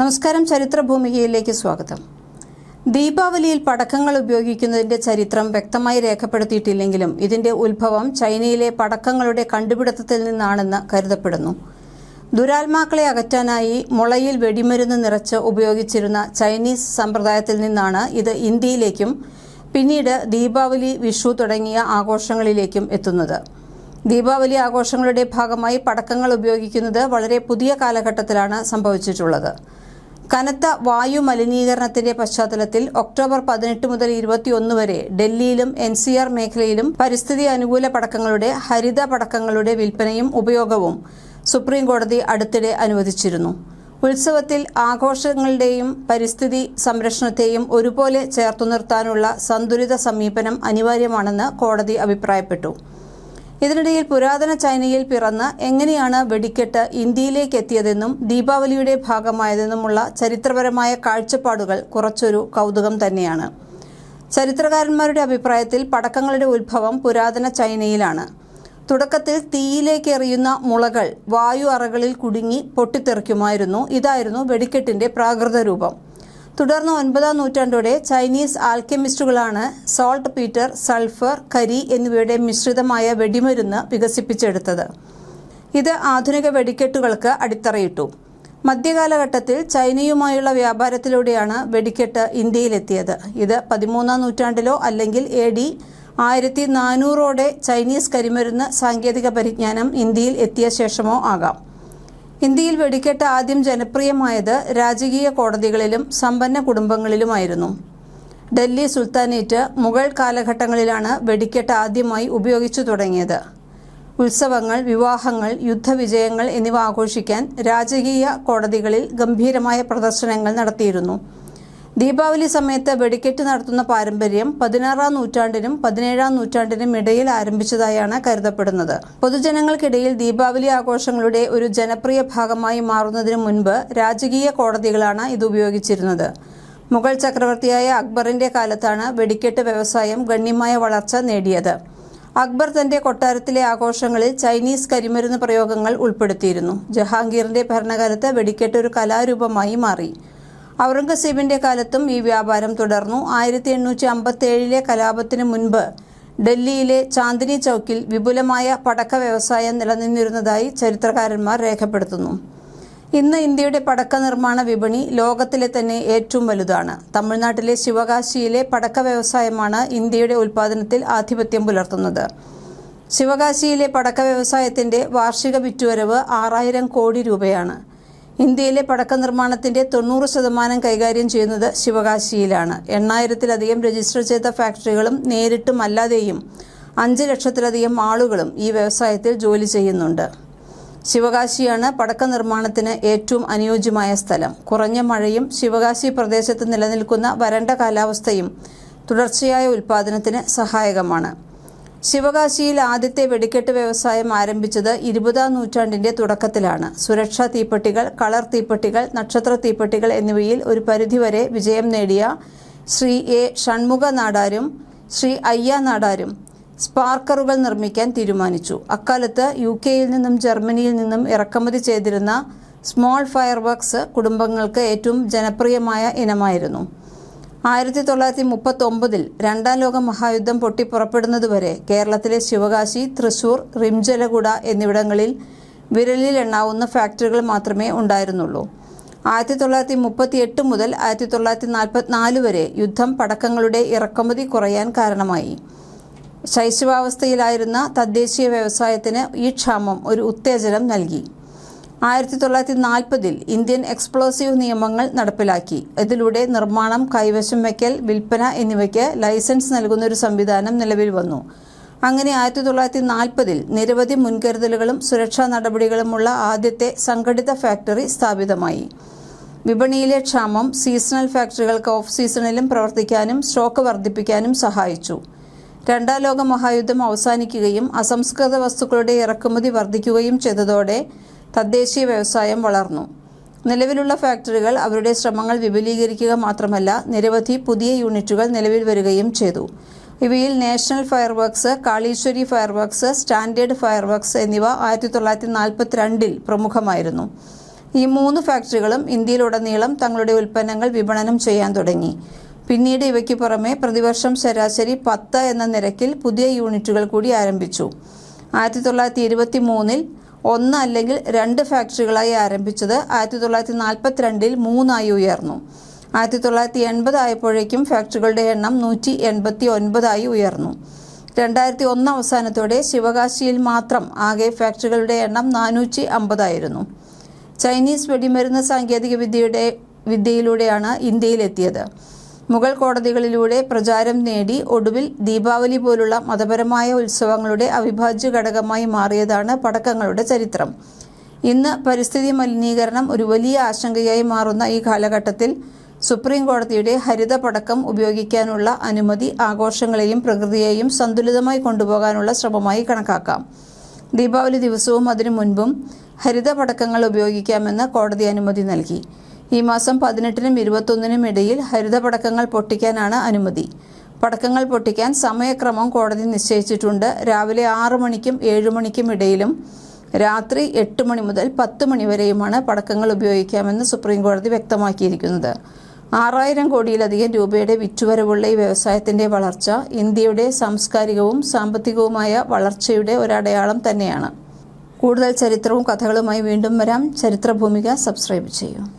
നമസ്കാരം. ചരിത്രഭൂമികയിലേക്ക് സ്വാഗതം. ദീപാവലിയിൽ പടക്കങ്ങൾ ഉപയോഗിക്കുന്നതിന്റെ ചരിത്രം വ്യക്തമായി രേഖപ്പെടുത്തിയിട്ടില്ലെങ്കിലും ഇതിന്റെ ഉത്ഭവം ചൈനയിലെ പടക്കങ്ങളുടെ കണ്ടുപിടുത്തത്തിൽ നിന്നാണെന്ന് കരുതപ്പെടുന്നു. ദുരാത്മാക്കളെ അകറ്റാനായി മുളയിൽ വെടിമരുന്ന് നിറച്ച് ഉപയോഗിച്ചിരുന്ന ചൈനീസ് സമ്പ്രദായത്തിൽ നിന്നാണ് ഇത് ഇന്ത്യയിലേക്കും പിന്നീട് ദീപാവലി വിഷു തുടങ്ങിയ ആഘോഷങ്ങളിലേക്കും എത്തുന്നത്. ദീപാവലി ആഘോഷങ്ങളുടെ ഭാഗമായി പടക്കങ്ങൾ ഉപയോഗിക്കുന്നത് വളരെ പുതിയ കാലഘട്ടത്തിലാണ് സംഭവിച്ചിട്ടുള്ളത്. കനത്ത വായു മലിനീകരണത്തിന്റെ പശ്ചാത്തലത്തിൽ ഒക്ടോബർ പതിനെട്ട് മുതൽ ഇരുപത്തിയൊന്ന് വരെ ഡൽഹിയിലും എൻ സി ആർ മേഖലയിലും പരിസ്ഥിതി അനുകൂല പടക്കങ്ങളുടെ ഹരിത പടക്കങ്ങളുടെ വിൽപ്പനയും ഉപയോഗവും സുപ്രീം കോടതി അടുത്തിടെ അനുവദിച്ചിരുന്നു. ഉത്സവത്തിൽ ആഘോഷങ്ങളുടെയും പരിസ്ഥിതി സംരക്ഷണത്തെയും ഒരുപോലെ ചേർത്തു നിർത്താനുള്ള സന്തുലിത സമീപനം അനിവാര്യമാണെന്ന് കോടതി അഭിപ്രായപ്പെട്ടു. ഇതിനിടയിൽ പുരാതന ചൈനയിൽ പിറന്ന് എങ്ങനെയാണ് വെടിക്കെട്ട് ഇന്ത്യയിലേക്ക് എത്തിയതെന്നും ദീപാവലിയുടെ ഭാഗമായതെന്നുമുള്ള ചരിത്രപരമായ കാഴ്ചപ്പാടുകൾ കുറച്ചൊരു കൗതുകം തന്നെയാണ്. ചരിത്രകാരന്മാരുടെ അഭിപ്രായത്തിൽ പടക്കങ്ങളുടെ ഉത്ഭവം പുരാതന ചൈനയിലാണ്. തുടക്കത്തിൽ തീയിലേക്ക് എറിയുന്ന മുളകൾ വായു അറകളിൽ കുടുങ്ങി പൊട്ടിത്തെറിക്കുമായിരുന്നു. ഇതായിരുന്നു വെടിക്കെട്ടിന്റെ പ്രാകൃത രൂപം തുടർന്ന് ഒൻപതാം നൂറ്റാണ്ടോടെ ചൈനീസ് ആൽക്കെമിസ്റ്റുകളാണ് സോൾട്ട് പീറ്റർ സൾഫർ കരി എന്നിവയുടെ മിശ്രിതമായ വെടിമരുന്ന് വികസിപ്പിച്ചെടുത്തത്. ഇത് ആധുനിക വെടിക്കെട്ടുകൾക്ക് അടിത്തറയിട്ടു. മധ്യകാലഘട്ടത്തിൽ ചൈനയുമായുള്ള വ്യാപാരത്തിലൂടെയാണ് വെടിക്കെട്ട് ഇന്ത്യയിലെത്തിയത്. ഇത് പതിമൂന്നാം നൂറ്റാണ്ടിലോ അല്ലെങ്കിൽ എ ഡി ആയിരത്തി നാനൂറോടെ ചൈനീസ് കരിമരുന്ന് സാങ്കേതിക പരിജ്ഞാനം ഇന്ത്യയിൽ എത്തിയ ശേഷമോ ആകാം. ഇന്ത്യയിൽ വെടിക്കെട്ട് ആദ്യം ജനപ്രിയമായത് രാജകീയ കോടതികളിലും സമ്പന്ന കുടുംബങ്ങളിലുമായിരുന്നു. ഡൽഹി സുൽത്താനേറ്റ് മുഗൾ കാലഘട്ടങ്ങളിലാണ് വെടിക്കെട്ട് ആദ്യമായി ഉപയോഗിച്ചു തുടങ്ങിയത്. ഉത്സവങ്ങൾ വിവാഹങ്ങൾ യുദ്ധവിജയങ്ങൾ എന്നിവ ആഘോഷിക്കാൻ രാജകീയ കോടതികളിൽ ഗംഭീരമായ പ്രദർശനങ്ങൾ നടത്തിയിരുന്നു. ദീപാവലി സമയത്ത് വെടിക്കെട്ട് നടത്തുന്ന പാരമ്പര്യം പതിനാറാം നൂറ്റാണ്ടിനും പതിനേഴാം നൂറ്റാണ്ടിനും ഇടയിൽ ആരംഭിച്ചതായാണ് കരുതപ്പെടുന്നത്. പൊതുജനങ്ങൾക്കിടയിൽ ദീപാവലി ആഘോഷങ്ങളുടെ ഒരു ജനപ്രിയ ഭാഗമായി മാറുന്നതിന് മുൻപ് രാജകീയ കോടതികളാണ് ഇത് ഉപയോഗിച്ചിരുന്നത്. മുഗൾ ചക്രവർത്തിയായ അക്ബറിന്റെ കാലത്താണ് വെടിക്കെട്ട് വ്യവസായം ഗണ്യമായ വളർച്ച നേടിയത്. അക്ബർ തന്റെ കൊട്ടാരത്തിലെ ആഘോഷങ്ങളിൽ ചൈനീസ് കരിമരുന്ന് പ്രയോഗങ്ങൾ ഉൾപ്പെടുത്തിയിരുന്നു. ജഹാംഗീറിന്റെ ഭരണകാലത്ത് വെടിക്കെട്ട് ഒരു കലാരൂപമായി മാറി. ഔറംഗസീബിന്റെ കാലത്തും ഈ വ്യാപാരം തുടർന്നു. ആയിരത്തി എണ്ണൂറ്റി അമ്പത്തി ഏഴിലെ കലാപത്തിന് മുൻപ് ഡൽഹിയിലെ ചാന്ദിനി ചൌക്കിൽ വിപുലമായ പടക്ക വ്യവസായം നിലനിന്നിരുന്നതായി ചരിത്രകാരന്മാർ രേഖപ്പെടുത്തുന്നു. ഇന്ന് ഇന്ത്യയുടെ പടക്ക നിർമ്മാണ വിപണി ലോകത്തിലെ തന്നെ ഏറ്റവും വലുതാണ്. തമിഴ്നാട്ടിലെ ശിവകാശിയിലെ പടക്ക വ്യവസായമാണ് ഇന്ത്യയുടെ ഉൽപ്പാദനത്തിൽ ആധിപത്യം പുലർത്തുന്നത്. ശിവകാശിയിലെ പടക്ക വ്യവസായത്തിന്റെ വാർഷിക വിറ്റുവരവ് ആറായിരം കോടി രൂപയാണ്. ഇന്ത്യയിലെ പടക്ക നിർമ്മാണത്തിന്റെ തൊണ്ണൂറ് ശതമാനം കൈകാര്യം ചെയ്യുന്നത് ശിവകാശിയിലാണ്. എണ്ണായിരത്തിലധികം രജിസ്റ്റർ ചെയ്ത ഫാക്ടറികളും നേരിട്ടും അല്ലാതെയും അഞ്ച് ലക്ഷത്തിലധികം ആളുകളും ഈ വ്യവസായത്തിൽ ജോലി ചെയ്യുന്നുണ്ട്. ശിവകാശിയാണ് പടക്ക നിർമ്മാണത്തിന് ഏറ്റവും അനുയോജ്യമായ സ്ഥലം. കുറഞ്ഞ മഴയും ശിവകാശി പ്രദേശത്ത് നിലനിൽക്കുന്ന വരണ്ട കാലാവസ്ഥയും തുടർച്ചയായ ഉൽപ്പാദനത്തിന് സഹായകമാണ്. ശിവകാശിയിൽ ആദ്യത്തെ വെടിക്കെട്ട് വ്യവസായം ആരംഭിച്ചത് ഇരുപതാം നൂറ്റാണ്ടിന്റെ തുടക്കത്തിലാണ്. സുരക്ഷാ തീപ്പെട്ടികൾ കളർ തീപ്പെട്ടികൾ നക്ഷത്ര തീപ്പെട്ടികൾ എന്നിവയിൽ ഒരു പരിധിവരെ വിജയം നേടിയ ശ്രീ എ ഷൺമുഖ നാടാരും ശ്രീ അയ്യ നാടാരും സ്പാർക്കറുകൾ നിർമ്മിക്കാൻ തീരുമാനിച്ചു. അക്കാലത്ത് യു കെയിൽ നിന്നും ജർമ്മനിയിൽ നിന്നും ഇറക്കുമതി ചെയ്തിരുന്ന സ്മോൾ ഫയർ വർക്ക്സ് കുടുംബങ്ങൾക്ക് ഏറ്റവും ജനപ്രിയമായ ഇനമായിരുന്നു. ആയിരത്തി തൊള്ളായിരത്തി മുപ്പത്തി ഒമ്പതിൽ രണ്ടാം ലോക മഹായുദ്ധം പൊട്ടിപ്പുറപ്പെടുന്നതുവരെ കേരളത്തിലെ ശിവകാശി തൃശൂർ റിംജലഗുഡ എന്നിവിടങ്ങളിൽ വിരലിൽ എണ്ണാവുന്ന ഫാക്ടറികൾ മാത്രമേ ഉണ്ടായിരുന്നുള്ളൂ. ആയിരത്തി തൊള്ളായിരത്തി മുപ്പത്തി എട്ട് മുതൽ ആയിരത്തി തൊള്ളായിരത്തി നാൽപ്പത്തിനാല് വരെ യുദ്ധം പടക്കങ്ങളുടെ ഇറക്കുമതി കുറയാൻ കാരണമായി. ശൈശവാവസ്ഥയിലായിരുന്ന തദ്ദേശീയ വ്യവസായത്തിന് ഈ ക്ഷാമം ഒരു ഉത്തേജനം നൽകി. ആയിരത്തി തൊള്ളായിരത്തി നാൽപ്പതിൽ ഇന്ത്യൻ എക്സ്പ്ലോസീവ് നിയമങ്ങൾ നടപ്പിലാക്കി. ഇതിലൂടെ നിർമ്മാണം കൈവശം വയ്ക്കൽ വിൽപ്പന എന്നിവയ്ക്ക് ലൈസൻസ് നൽകുന്ന ഒരു സംവിധാനം നിലവിൽ വന്നു. അങ്ങനെ ആയിരത്തി തൊള്ളായിരത്തി നാൽപ്പതിൽ നിരവധി മുൻകരുതലുകളും സുരക്ഷാ നടപടികളുമുള്ള ആദ്യത്തെ സംഘടിത ഫാക്ടറി സ്ഥാപിതമായി. വിപണിയിലെ ക്ഷാമം സീസണൽ ഫാക്ടറികൾക്ക് ഓഫ് സീസണിലും പ്രവർത്തിക്കാനും സ്റ്റോക്ക് വർദ്ധിപ്പിക്കാനും സഹായിച്ചു. രണ്ടാം ലോക മഹായുദ്ധം അവസാനിക്കുകയും അസംസ്കൃത വസ്തുക്കളുടെ ഇറക്കുമതി വർദ്ധിക്കുകയും ചെയ്തതോടെ തദ്ദേശീയ വ്യവസായം വളർന്നു. നിലവിലുള്ള ഫാക്ടറികൾ അവരുടെ ശ്രമങ്ങൾ വിപുലീകരിക്കുക മാത്രമല്ല നിരവധി പുതിയ യൂണിറ്റുകൾ നിലവിൽ വരികയും ചെയ്തു. ഇവയിൽ national fireworks Kaliswari fireworks standard fireworks എന്നിവ ആയിരത്തി തൊള്ളായിരത്തി നാൽപ്പത്തിരണ്ടിൽ പ്രമുഖമായിരുന്നു. ഈ മൂന്ന് ഫാക്ടറികളും ഇന്ത്യയിലുടനീളം തങ്ങളുടെ ഉൽപ്പന്നങ്ങൾ വിപണനം ചെയ്യാൻ തുടങ്ങി. പിന്നീട് ഇവയ്ക്ക് പുറമെ പ്രതിവർഷം ശരാശരി പത്ത് എന്ന നിരക്കിൽ പുതിയ യൂണിറ്റുകൾ കൂടി ആരംഭിച്ചു. ആയിരത്തി തൊള്ളായിരത്തി ഇരുപത്തി മൂന്നിൽ ഒന്ന് അല്ലെങ്കിൽ രണ്ട് ഫാക്ടറികളായി ആരംഭിച്ചത് ആയിരത്തി തൊള്ളായിരത്തി നാൽപ്പത്തിരണ്ടിൽ മൂന്നായി ഉയർന്നു. ആയിരത്തി തൊള്ളായിരത്തി എൺപത് ആയപ്പോഴേക്കും ഫാക്ടറികളുടെ എണ്ണം നൂറ്റി എൺപത്തി ഒൻപതായി ഉയർന്നു. രണ്ടായിരത്തി ഒന്ന് അവസാനത്തോടെ ശിവകാശിയിൽ മാത്രം ആകെ ഫാക്ടറികളുടെ എണ്ണം നാനൂറ്റി അമ്പതായിരുന്നു ചൈനീസ് വെടിമരുന്ന് സാങ്കേതിക വിദ്യയുടെ വിദ്യയിലൂടെയാണ് ഇന്ത്യയിലെത്തിയത്. മുഗൾ കോടതികളിലൂടെ പ്രചാരം നേടി ഒടുവിൽ ദീപാവലി പോലുള്ള മതപരമായ ഉത്സവങ്ങളുടെ അവിഭാജ്യ ഘടകമായി മാറിയതാണ് പടക്കങ്ങളുടെ ചരിത്രം. ഇന്ന് പരിസ്ഥിതി മലിനീകരണം ഒരു വലിയ ആശങ്കയായി മാറുന്ന ഈ കാലഘട്ടത്തിൽ സുപ്രീം കോടതിയുടെ ഹരിത പടക്കം ഉപയോഗിക്കാനുള്ള അനുമതി ആഘോഷങ്ങളെയും പ്രകൃതിയെയും സന്തുലിതമായി കൊണ്ടുപോകാനുള്ള ശ്രമമായി കണക്കാക്കാം. ദീപാവലി ദിവസവും അതിനു മുൻപും ഹരിത പടക്കങ്ങൾ ഉപയോഗിക്കാമെന്ന് കോടതി അനുമതി നൽകി. ഈ മാസം പതിനെട്ടിനും ഇരുപത്തൊന്നിനും ഇടയിൽ ഹരിത പടക്കങ്ങൾ പൊട്ടിക്കാനാണ് അനുമതി. പടക്കങ്ങൾ പൊട്ടിക്കാൻ സമയക്രമം കോടതി നിശ്ചയിച്ചിട്ടുണ്ട്. രാവിലെ ആറു മണിക്കും ഏഴു മണിക്കും ഇടയിലും രാത്രി എട്ട് മണി മുതൽ പത്ത് മണി വരെയുമാണ് പടക്കങ്ങൾ ഉപയോഗിക്കാമെന്ന് സുപ്രീം കോടതി വ്യക്തമാക്കിയിരിക്കുന്നത്. ആറായിരം കോടിയിലധികം രൂപയുടെ വിറ്റുവരവുള്ള ഈ വ്യവസായത്തിന്റെ വളർച്ച ഇന്ത്യയുടെ സാംസ്കാരികവും സാമ്പത്തികവുമായ വളർച്ചയുടെ ഒരടയാളം തന്നെയാണ്. കൂടുതൽ ചരിത്രവും കഥകളുമായി വീണ്ടും വരാം. ചരിത്രഭൂമിക സബ്സ്ക്രൈബ് ചെയ്യൂ.